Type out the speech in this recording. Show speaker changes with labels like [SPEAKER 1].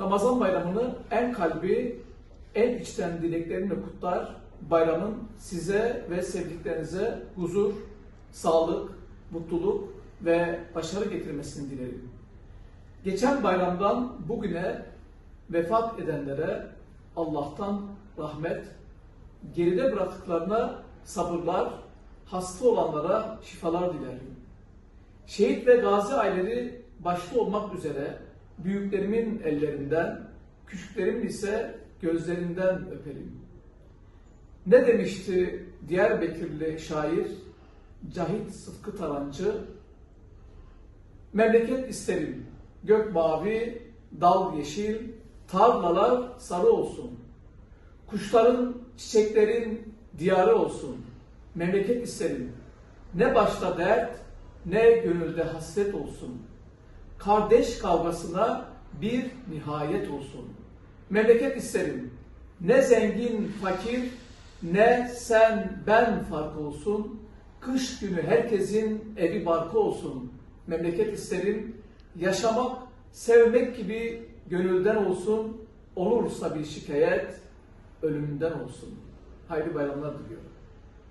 [SPEAKER 1] Ramazan bayramını en kalbi, en içten dileklerimle kutlar. Bayramın size ve sevdiklerinize huzur, sağlık, mutluluk ve başarı getirmesini dilerim. Geçen bayramdan bugüne vefat edenlere Allah'tan rahmet, geride bıraktıklarına sabırlar, hasta olanlara şifalar dilerim. Şehit ve gazi aileleri başta olmak üzere büyüklerimin ellerinden, küçüklerimin ise gözlerinden öperim. Ne demişti Diyarbakırlı şair Cahit Sıtkı Tarancı? Memleket isterim, gök mavi, dal yeşil, tarlalar sarı olsun. Kuşların, çiçeklerin diyarı olsun. Memleket isterim. Ne başta dert, ne gönülde hasret olsun. Kardeş kavgasına bir nihayet olsun. Memleket isterim. Ne zengin, fakir, ne sen, ben farkı olsun. Kış günü herkesin evi barkı olsun. Memleket isterim. Yaşamak, sevmek gibi gönülden olsun. Olursa bir şikayet, ölümünden olsun. Hayırlı bayramlar diliyorum.